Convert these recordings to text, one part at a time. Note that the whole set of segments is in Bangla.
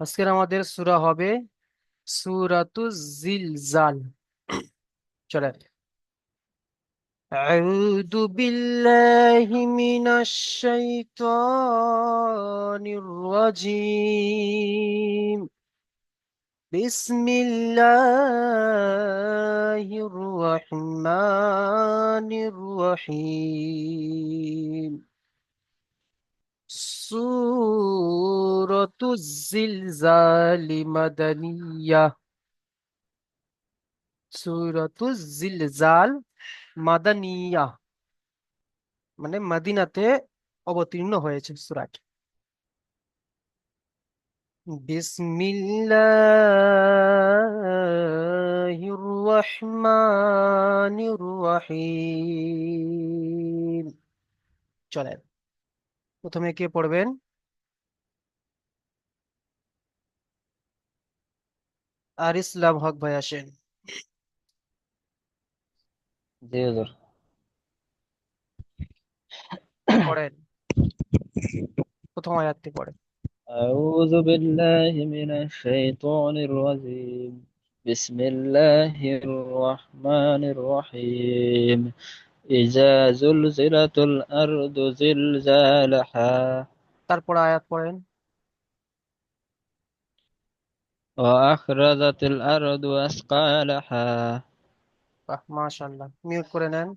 আজকের আমাদের সূরা হবে সূরাতু জিলজাল চলে أعوذ بالله من الشيطان الرجيم بسم الله الرحمن الرحيم سورة الزلزال مدنية سورة الزلزال মাদানিয়া মানে মদিনাতে অবতীর্ণ হয়েছে সূরাটি বিসমিল্লাহির রহমানির রহিম চলেন প্রথমে কে পড়বেন আর ইসলাম হক ভাই আসেন জি হুজুর পড়েন প্রথম আয়াতটি পড়েন أعوذ بالله من الشيطان الرجيم بسم الله الرحمن الرحيم إذا زلزلت الأرض زلزالها তারপর আয়াত পড়েন وأخرجت الأرض أثقالها বাহ মাশাআল্লাহ মিউট করে নেন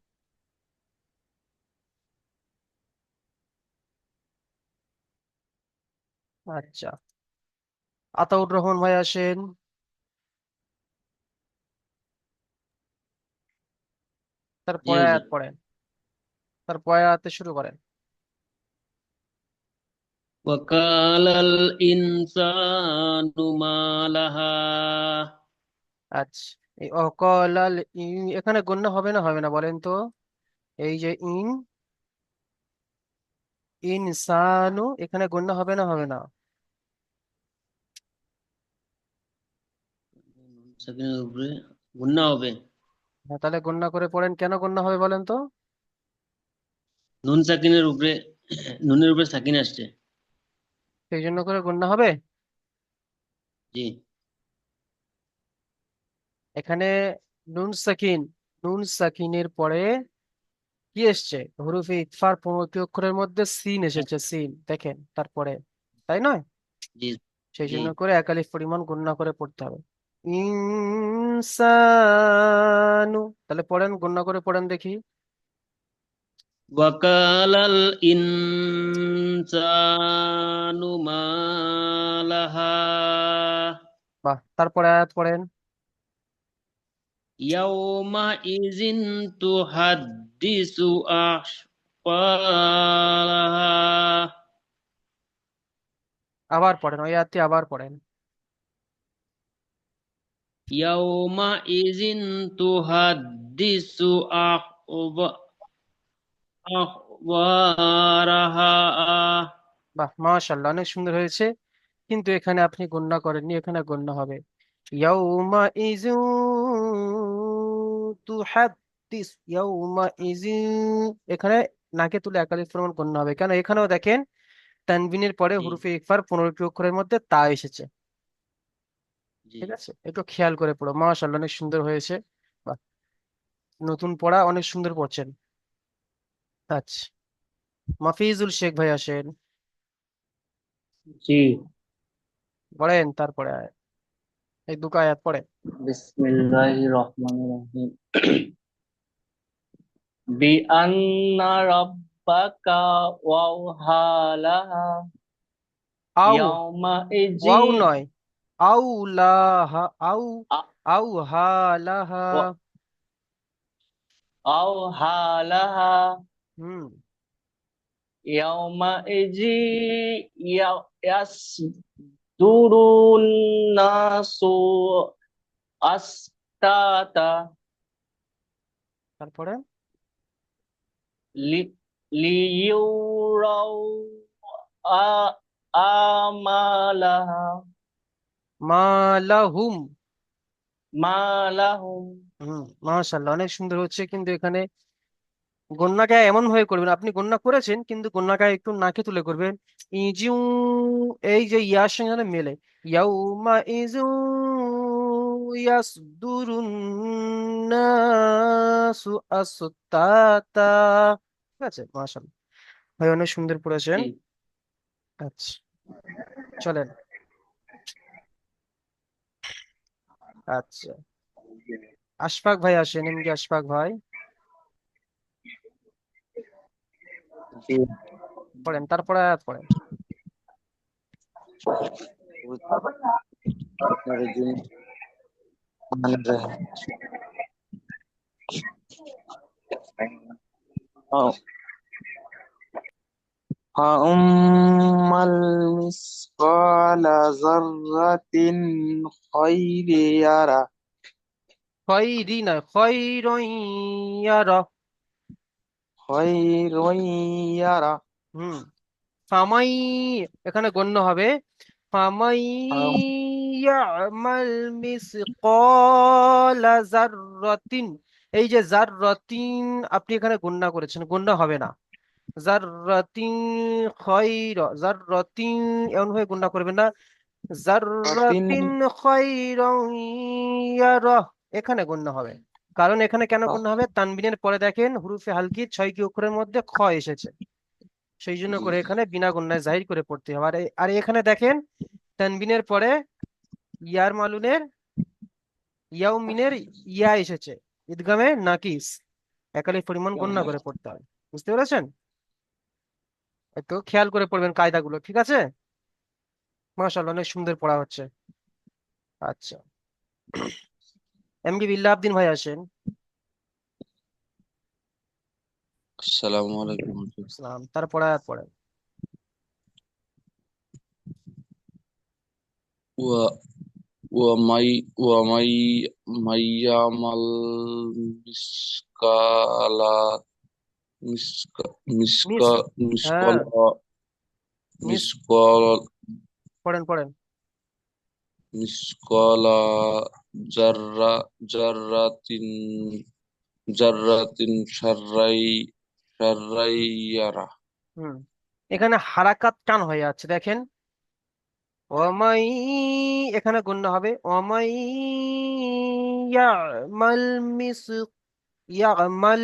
আচ্ছা আতাউর রহমান ভাই আসেন জি তারপরে হুজুর আয়াত পড়েন তারপরে আয়াতে শুরু করেন وقال الإنسان ما لها আচ্ছা এই অকলাল ইন এখানে গণ্য হবে না হবে না বলেন তো এই যে ইন ইনসানু এখানে গণ্য হবে না হবে না সাকিনের উপরে গুন্না হবে হ্যাঁ, তাহলে গণ্য করে পড়েন। কেন গণ্য হবে বলেন তো? নুন সাকিনের উপরে নুনের উপরে সাকিন আসছে। সেই জন্য করে গণ্য হবে? জি। এখানে নুন সাকিন নুন সাকিনের পরে কি এসছে? হরফে ইকফার পূর্ববর্তী অক্ষরের মধ্যে সিন এসেছে সিন। দেখেন তারপরে। তাই নয়? জি। সেই জন্য করে এক আলিফ পরিমাণ গণনা করে পড়তে হবে। ইনসানু। তাহলে পড়েন গুণনা করে পড়েন দেখি। ওয়াকালাল ইনসানু মালাহা। বাহ তারপরে আয়াত পড়েন। ইয়াউমা ইজিন তুহাদ্দিসু আখবারাহা আবার পড়েন ওই আয়াতটি আবার পড়েন। ইয়াউমা ইজিন তুহাদ্দিসু বাহ মাশাআল্লাহ অনেক সুন্দর হয়েছে। কিন্তু এখানে আপনি গণ্য করেননি এখানে গণ্য হবে। ইয়াউমা ইজিন তুহাদ্দিস ইয়াউমা ইজিন এখানে নাকে তুলে একাধিক প্রমাণ গণ্য হবে। কেন? এখানেও দেখেন তানবিনের পরে হুরুফে ইকফার পনেরোটি অক্ষরের মধ্যে তা এসেছে। ঠিক আছে? একটু খেয়াল করে পড়ো। মাশাআল্লাহ অনেক সুন্দর হয়েছে। বাহ! নতুন পড়া অনেক সুন্দর পড়ছেন। আচ্ছা। মাফিজুল শেখ ভাই আসেন। জি। পড়েন তারপরে। এই দুটো আয়াত পড়েন। বিসমিল্লাহির রহমানির রহিম। বিআন্না রাব্বাকা ইজি ওয়াও নয়। আউ লাহা আউ আ- আউ হালাহা হুম। ইয়াওমা ইজি ইয়া- ইয়াসদুরুন নাসু আস্তাতা। তারপরে? লি লিইউরাউ আ আমালাহা। মালাহুম। মা লাহুম হুম মাশাআল্লাহ অনেক সুন্দর হচ্ছে। কিন্তু এখানে গণ্যাকে এমন ভাবে করবেন আপনি গণ্যা করেছেন কিন্তু গণ্যাকে একটু নাকে তুলে করবেন। ইজিউ এই যে ইয়ার সঙ্গে যেন মেলে। ইয়াউমা ইজু ইয়াসদুরুন নাসু আসতাতা। ঠিক আছে? মাশাআল্লাহ। ভাই অনেক সুন্দর পড়েছেন আচ্ছা চলেন। আচ্ছা। আশফাক ভাই আসেন এমডি আশফাক ভাই। পড়েন তারপরে আয়াত পড়েন। Oh. الرحمن الرحيم أو أما المثقال ذرة خير يرى খয়রি নয় খয়রন ইয়ারা خير يرى হুম ফামাই এখানে গণ্য হবে ফামাই ইয়ামাল মিসকালা যাররাতিন এই যে যাররাতিন আপনি এখানে গণ্য করেছেন গণ্য হবে না এমন ভাবে করবেন না। ইয়ারা। এখানে গণ্য হবে। কারণ এখানে কেন গণ্য হবে? তানবিনের পরে দেখেন হুরুফে হালকি ছয় কি অক্ষরের মধ্যে খ এসেছে। সেই জন্য করে এখানে বিনা গণ্যায় জাহির করে পড়তে হবে। আর আর এখানে দেখেন তানবিনের পরে ইয়ার মালুনের ইয়াউমিনের ইয়া এসেছে। ঈদগামে নাকিস। একালিফ পরিমাণ গণ্য করে পড়তে হয় বুঝতে পেরেছেন? তো খেয়াল করে পড়বেন কায়দাগুলো ঠিক আছে? মাশাআল্লাহ অনেক সুন্দর পড়া হচ্ছে। আচ্ছা। এমডি বিল্লাহ আবদিন ভাই আসেন। আসসালামু আলাইকুম। সালাম তারপরে আর পড়েন। ওয়া ওয়া মাই ওয়া মাই মাইয়ামাল মিসকালা হ্যাঁ। পড়েন পড়েন। এখানে হারাকাত টান হয়ে যাচ্ছে দেখেন। অমাই এখানে গণ্য হবে। অমাই ইয়ামাল ইয়ামাল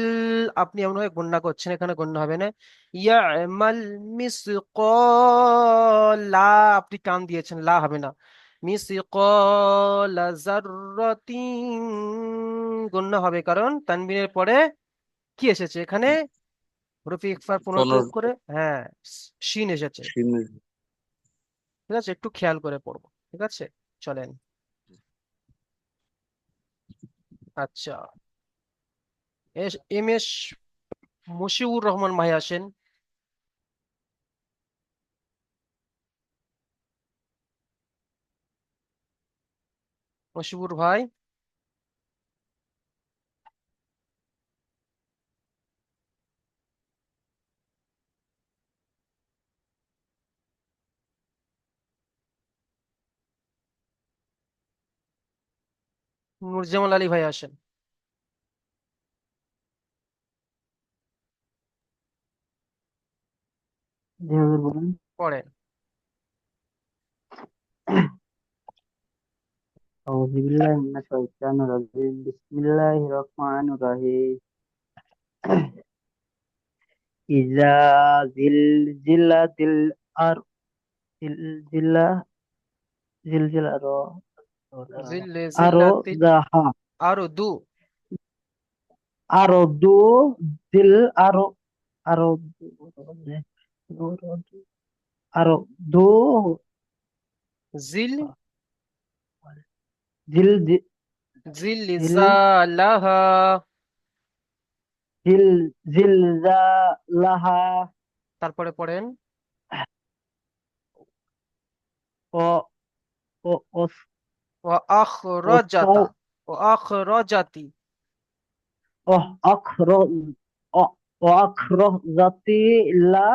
আপনি এমন ভাবে গণ্য করছেন এখানে গণ্য হবে না। ইয়ামাল মিসকালা আপনি টান দিয়েছেন লা হবে না। মিসকালা যাররাতিন গণ্য হবে কারণ তানবিনের পরে কি এসেছে এখানে? হরফে ইকফার করে হ্যাঁ শিন এসেছে। ঠিক আছে একটু খেয়াল করে পড়ব ঠিক আছে? চলেন। আচ্ছা। এম এস মশিউর রহমান ভাই আসেন। মশিউর ভাই। নুরজামাল আলী ভাই আসেন। জি হুজুর বলেন পড়েন أعوذ بالله من الشيطان الرجيم بسم الله الرحمن الرحيم إذا زلزلت الأرض زلزلة زلزلة জিল্লে أرض জিল্লাতি আরো দু أرض زل أرض أرض আরও দু জিল জিল জিলজালাহা তারপরে পড়েন। ও ও ওস ও আখরাজাতা। ও আখরাজাতি। ও আখর ও লা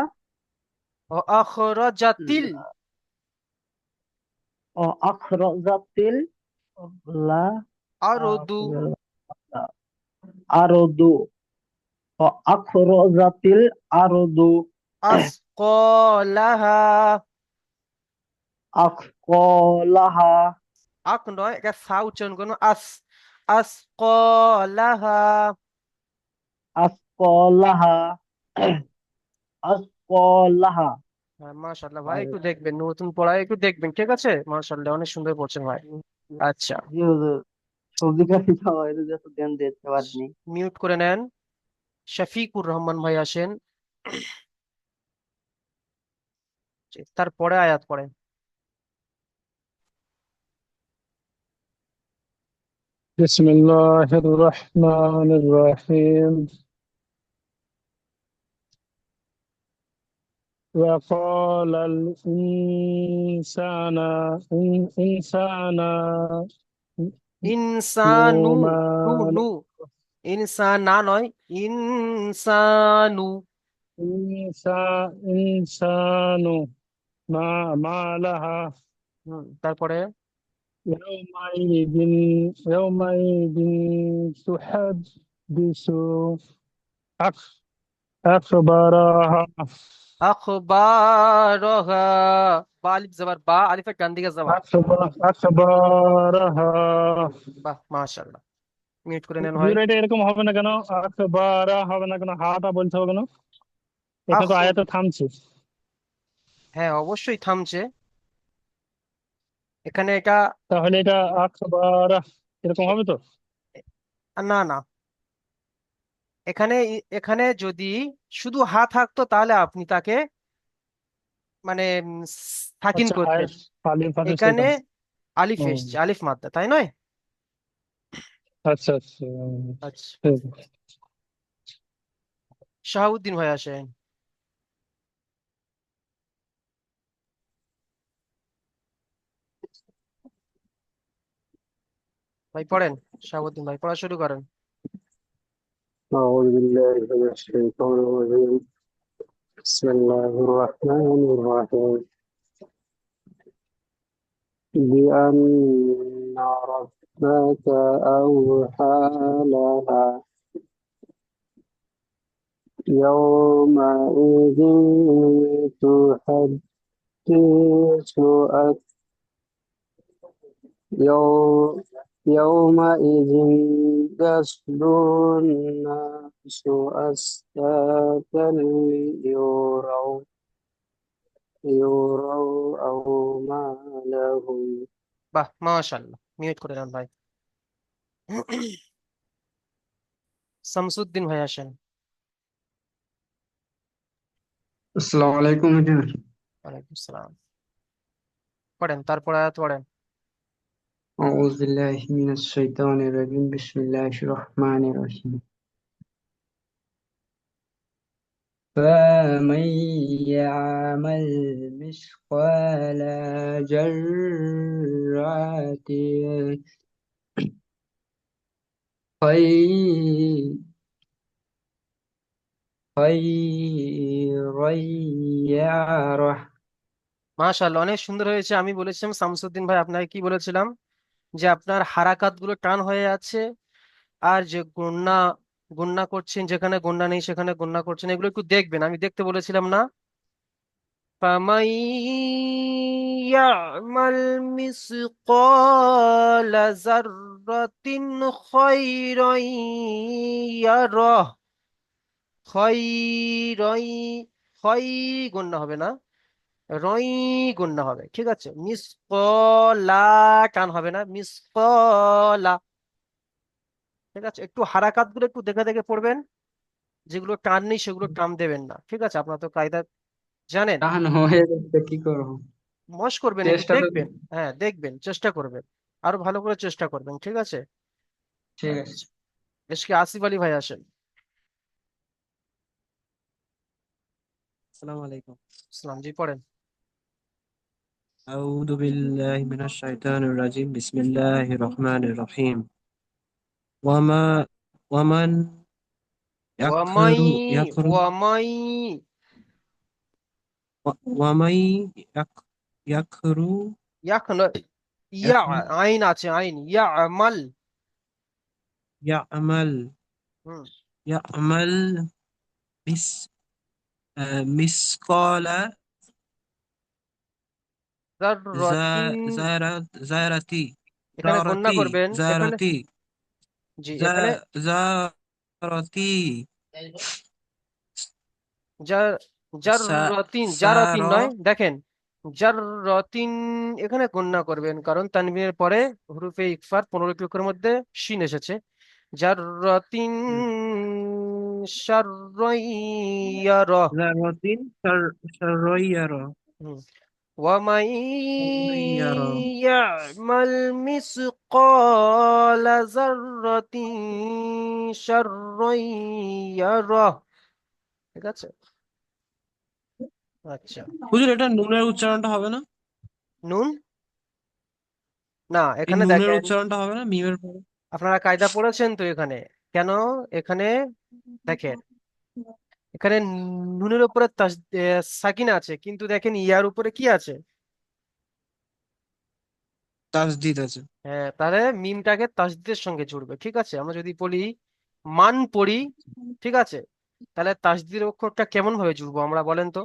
আখরাজাতিল ও আখরাজাতিল লা আরদু আরদু ও আখরাজাতিল আরদু আসকালাহা আকলাহা আখ নয় এটা সা উচ্চারণ করুন আস আসকলাহা আসকলাহা আস আসকালাহা হ্যাঁ মাশাআল্লাহ ভাই একটু দেখবেন নতুন পড়ায় একটু দেখবেন ঠিক আছে মাশাআল্লাহ অনেক সুন্দর পড়ছেন ভাই আচ্ছা জি হুজুর সবজি কাটি খাওয়া এটা যত জ্ঞান দিতে পারিনি মিউট করে নেন শফিকুর রহমান ভাই আসেন জি, তারপরে আয়াত পড়েন بسم الله الرحمن الرحيم وقال الإنسان إن إنسان ইনসানু يوم নু নু ইনসান না নয় ইনসানু إنسان إنسان ما ما لها হুম, তারপরে يومئذ يومئذ تحدث أخ- أخبارها মিউট করে নেন ভাই। এরকম হবে না কেন? আখবারা হবে না কেন? বলতে হবে এটা তো থামছে। হ্যাঁ অবশ্যই থামছে। এখানে এটা তাহলে এটা আখবারা এরকম হবে তো? না না। এখানে এখানে যদি শুধু হা থাকতো তাহলে আপনি তাকে মানে সাকিন আচ্ছা করতেন। এখানে আলিফ। এসছে আলিফ মাদ্দা তাই নয়? আচ্ছা আচ্ছা। আচ্ছা। শাহাবুদ্দিন ভাই আসেন ভাই পড়েন শাহাবুদ্দিন ভাই পড়া শুরু করেন। أعوذ بالله من الشيطان الرجيم. بسم الله الرحمن الرحيم. بأن ربك أوحى لها يومئذ تحدث أك- يوم يومئذ يصدر الناس أشتاتا ليروا يروا أعمالهم বাহ মাশাআল্লাহ মিউট করে নেন ভাই শামসুদ্দিন ভাই আসেন আসসালামু আলাইকুম হুজুর ওয়ালাইকুম সালাম পড়েন তারপর আয়াত পড়েন أعوذ بالله من الشيطان الرجيم بسم الله الرحمن الرحيم فمن يعمل مثقال ذرة خير خيرا يره মাশাআল্লাহ অনেক সুন্দর হয়েছে আমি বলেছিলাম শামসুদ্দিন ভাই আপনাকে কি বলেছিলাম যে আপনার হারাকাত গুলো টান হয়ে আছে আর যে গুন্না গুন্না করছেন যেখানে গুন্না নেই সেখানে গুন্না করছেন এগুলো একটু দেখবেন আমি দেখতে বলেছিলাম না فمن يعمل مثقال ذرة خيرا يره خيرا খই গুন্না হবে না রই গুন্না হবে ঠিক আছে? মিস কলা টান হবে না মিস কলা ঠিক আছে? একটু হারাকাতগুলো একটু দেখে দেখে পড়বেন যেগুলো টান নেই সেগুলো টান দেবেন না ঠিক আছে? আপনার তো কায়দা জানেন। কি করব? মশ করবেন চেষ্টা দেখবেন হ্যাঁ দেখবেন চেষ্টা করবেন আরও ভালো করে চেষ্টা করবেন ঠিক আছে? ঠিক আছে। বেশ কি আসিফ আলী ভাই আসেন। আসসালামু আলাইকুম। সালাম জি পড়েন। أعوذ بالله من الشيطان الرجيم. بسم الله الرحمن الرحيم. وما ومن ومن ومن ومن يكرو يكن يا عين عين يعمل. يعمل. يعمل مس آه، مثقال জারাত জারাতি এখানে গণনা করবেন জারাতি জি এখানে জারাতি জাররাতিন জারাতিন নয় দেখেন জাররাতিন এখানে গণনা করবেন কারণ তানবিনের পরে হুরুফে ইকফার পনেরো অক্ষরের মধ্যে শিন এসেছে। জাররাতিন শাররাইয়ারা। জারাতিন শার- শাররাইয়ারা। ومن يرى يعمل مثقال ذرة شرا يره ঠিক আছে আচ্ছা হুজুর এটা নুনের উচ্চারণটা হবে না নুন না এই এখানে নুনের দেখেন উচ্চারণটা হবে না মিমের পরে আপনারা কায়দা পড়েছেন তো এখানে কেন এখানে দেখেন এখানে নুনের উপরে সাকিনা আছে কিন্তু দেখেন ইয়ার উপরে কি আছে? তাসদিদ আছে। হ্যাঁ তাহলে মিমটাকে তাসদিদের সঙ্গে জুড়বে ঠিক আছে? আমরা যদি বলি মান পড়ি ঠিক আছে? তাহলে তাসদিদের অক্ষরটা কেমন ভাবে জুড়বো আমরা বলেন তো?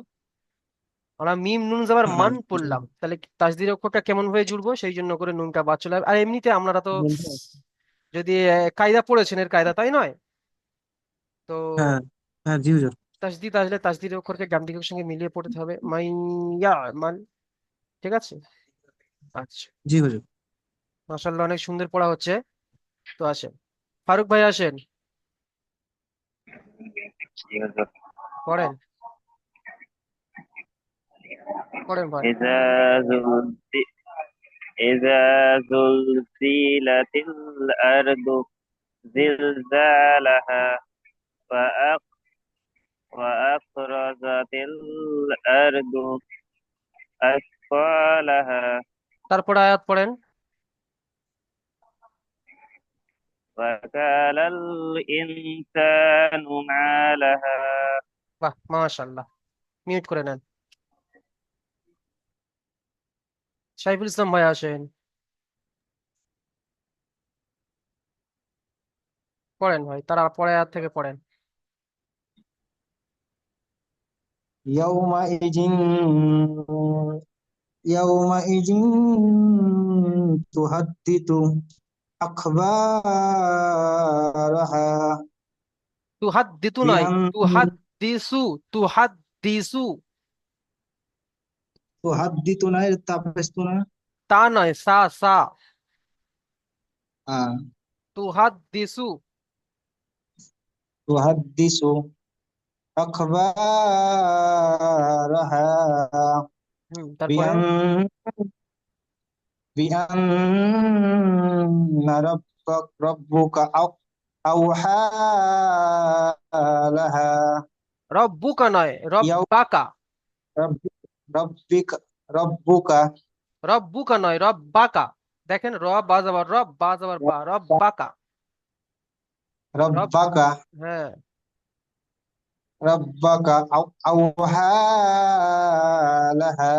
আমরা মিম নুন যাবার হ্যাঁ মান পড়লাম তাহলে তাসদিদের অক্ষরটা কেমন ভাবে জুড়বো? সেই জন্য করে নুনটা বাদ চলে। আর এমনিতে আপনারা তো যদি কায়দা পড়েছেন এর কায়দা তাই নয়? তো হ্যাঁ হ্যাঁ জি হুজুর তাসদিদ আসলে তাসদিদের অক্ষরকে ডান দিকের সঙ্গে মিলিয়ে পড়তে হবে মাইয়া মান ঠিক আছে আচ্ছা জি হুজুর মাশাআল্লাহ অনেক সুন্দর পড়া হচ্ছে তো আসেন ফারুক ভাই আসেন পড়েন পড়েন ভাই إذا زلزل إذا زلزلت الأرض زلزالها وأخ وأخرجت الأرض أثقالها তারপর আয়াত পড়েন وقال الإنسان ما لها বাহ মাশাআল্লাহ মিউট করে নেন সাইফুল ইসলাম ভাই আসেন পড়েন ভাই তারা পরে আয়াত থেকে পড়েন यौमइज यौमइज तुहद्दितु अखबारहा तुहद्दितु नहीं तुहद्दिसु तुहद्दिसु तुहद्दितु नहीं तापस्तु ना ता नहीं सा सा हाँ तुहद्दिसु तुहद्दिसु أخبارها হুম তারপরে بأن بأن ربك ربك أو- أوحى لها রব্বুকা নয় يوم রব্বাকা رب ربك ربك রব্বুকা নয় রব্বাকা দেখেন র বা যাবার রব বা যাবার বা রব্বাকা রব ربك হ্যাঁ ربك أو- أوحى لها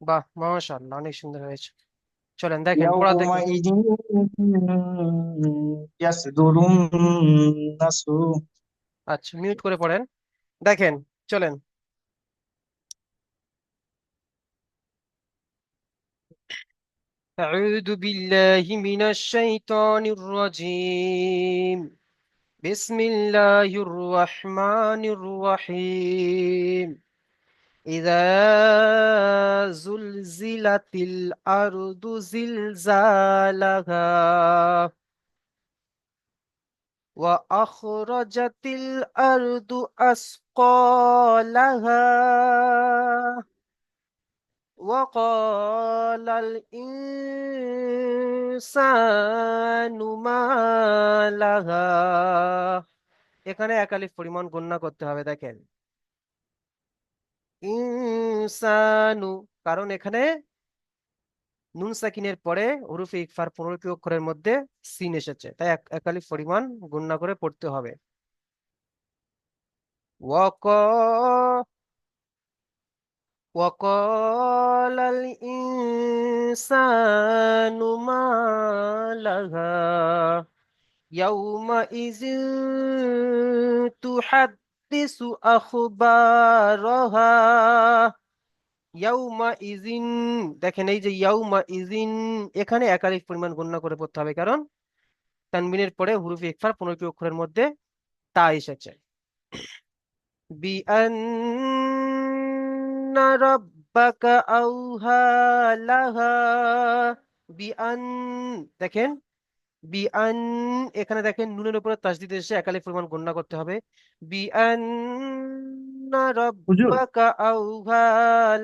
বাহ মাশাআল্লাহ অনেক সুন্দর হয়েছে চলেন দেখেন পড়া দেখেন يومئذ يصدر الناس আচ্ছা মিউট করে পড়েন দেখেন চলেন أعوذ بالله من الشيطان الرجيم بسم الله الرحمن الرحيم. إذا زلزلت الأرض زلزالها وأخرجت الأرض أثقالها وقال الإنسان ما لها এখানে এক আলিফ পরিমাণ গণনা করতে হবে দেখেন ইনসানু কারণ এখানে নুন সাকিনের পরে হরফে ইকফার পনেরোটি অক্ষরের মধ্যে সিন এসেছে তাই এক এক আলিফ পরিমাণ গণনা করে পড়তে হবে ওয়াক وقال الإنسان ما لها ইয়াউমাইযিন তুহাদ্দিসু আখবারাহা ইয়াউমা ইজিন দেখেন এই যে ইয়াউমা ইজিন এখানে একাধিক পরিমাণ গণনা করে পড়তে হবে কারণ তানবিনের পরে হুরুফে ইকফার পনেরোটি অক্ষরের মধ্যে তা এসেছে বিআন্না রাব্বাকা আউহা লাহা বিআন দেখেন বিআন এখানে দেখেন নুনের উপরে তাসদিদ এসে পরিমাণ গণনা করতে হবে। বিআন্না হুজুর। রাব্বাকা আউহা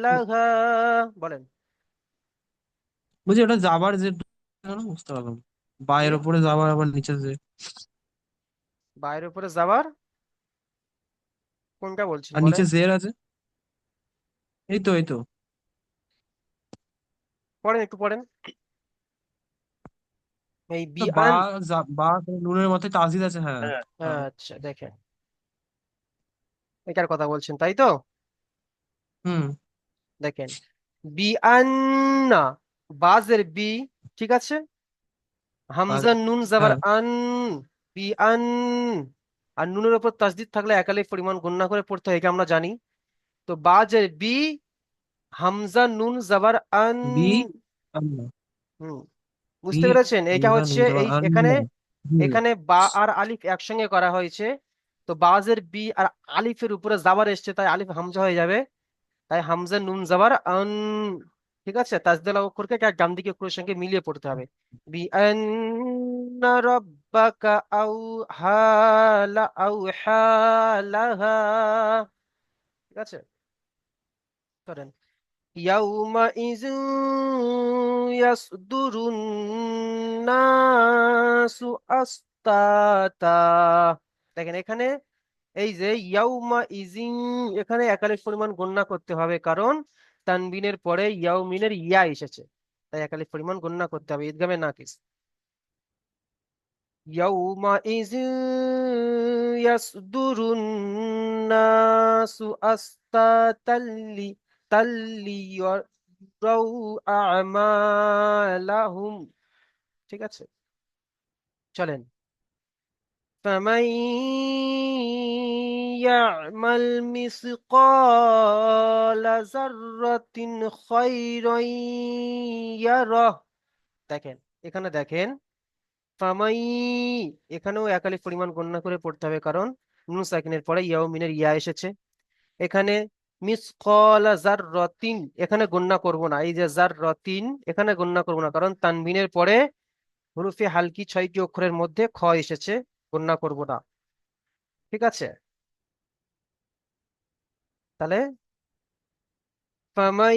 লাহা বলেন। বুঝি ওটা যাবার যে বুঝতে পারলাম। বায়ের উপরে যাবার আবার নিচে যে বাইরের উপরে যাবার? কোনটা বলছেন আর নিচে জের আছে? এই তো এই তো। পড়েন একটু পড়েন। এই বা বিআন যা- বা নুনের তাসদিদ আছে হ্যাঁ। হ্যাঁ আচ্ছা দেখেন। এটার কথা বলছেন তাই তো? হুম। দেখেন বিআন্না বাজের বি ঠিক আছে? আর হামজা নুন জাবার হ্যাঁ। আন বিআন আর নুনের উপর তাসদিদ থাকলে একালিফ পরিমাণ গণনা করে পড়তে হয় এটা আমরা জানি। তো বাজের বি হামজা নুন জাবার আন বি হুম বুঝতে পেরেছেন? এটা হচ্ছে এই এখানে এখানে বা আর আলিফ একসঙ্গে করা হয়েছে। তো বাজের বি আর আলিফের উপরে জাবার এসছে তাই আলিফ হামজা হয়ে যাবে। তাই হামজা নুন জাবার আন ঠিক আছে? তাজদাল অক্ষরকে এক ডান দিকে অক্ষরের সঙ্গে মিলিয়ে পড়তে হবে। বি আন রাব্বাকা আউ হালা আউ হালাহা। ঠিক আছে? করেন يومئذ يصدر الناس أشتاتا দেখেন এখানে এই যে ইয়াউমা ইজিন এখানে একালিফ পরিমাণ গণনা করতে হবে কারণ তানবিনের পরে ইয়াউমিনের ইয়া এসেছে তাই একালিফ পরিমাণ গণনা করতে হবে ঈদগামে নাকিস يومئذ يصدر الناس أشتاتا لي- ليروا أعمالهم ঠিক আছে চলেন فمن يعمل مثقال ذرة خيرا يره দেখেন এখানে দেখেন ফামাই এখানেও একালিফ পরিমাণ গণনা করে পড়তে হবে কারণ নুন সাকিনের পরে ইয়াউমিনের ইয়া এসেছে এখানে মিসকাল জাররাতিন এখানে গণনা করব না এই যে জাররাতিন এখানে গণনা করব না কারণ তানবিনের পরে হুরুফে হালকি ছয়টি অক্ষরের মধ্যে খ এসেছে গণনা করব না ঠিক আছে তাহলে فمن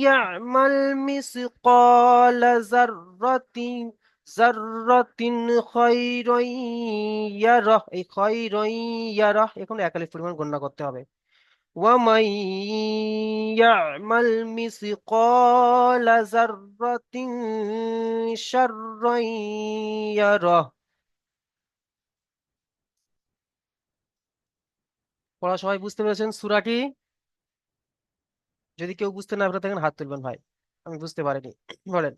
يعمل مثقال ذرة ذرة خيرا يره এই خيرا يره এখন একালিফ পরিমাণ গণনা করতে হবে ومن يعمل مثقال ذرة شرا يره পড়া সবাই বুঝতে পেরেছেন সূরাটি যদি কেউ বুঝতে না পারে থাকেন হাত তুলবেন ভাই আমি বুঝতে পারিনি বলেন